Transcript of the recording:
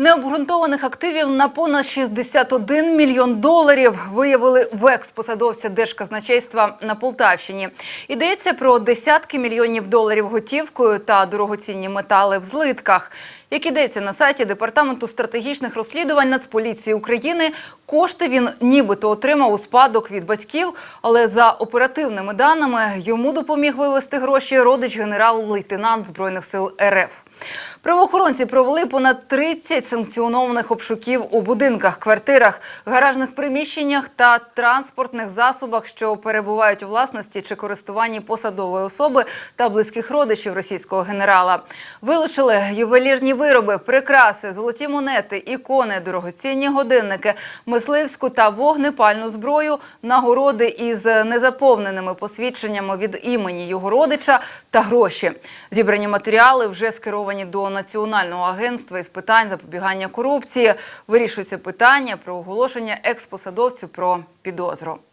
Необґрунтованих активів на понад 61 мільйон доларів виявили в експосадовця Держказначейства на Полтавщині. Йдеться про десятки мільйонів доларів готівкою та дорогоцінні метали в злитках. Як ідеться на сайті Департаменту стратегічних розслідувань Нацполіції України, кошти він нібито отримав у спадок від батьків, але за оперативними даними йому допоміг вивести гроші родич генерал-лейтенант Збройних сил РФ. Правоохоронці провели понад 30 санкціонованих обшуків у будинках, квартирах, гаражних приміщеннях та транспортних засобах, що перебувають у власності чи користуванні посадової особи та близьких родичів російського генерала. Вилучили ювелірні вироби, прикраси, золоті монети, ікони, дорогоцінні годинники, мисливську та вогнепальну зброю, нагороди із незаповненими посвідченнями від імені його родича та гроші. Зібрані матеріали вже скеровані до Національного агентства із питань запобігання корупції. Вирішується питання про оголошення експосадовцю про підозру.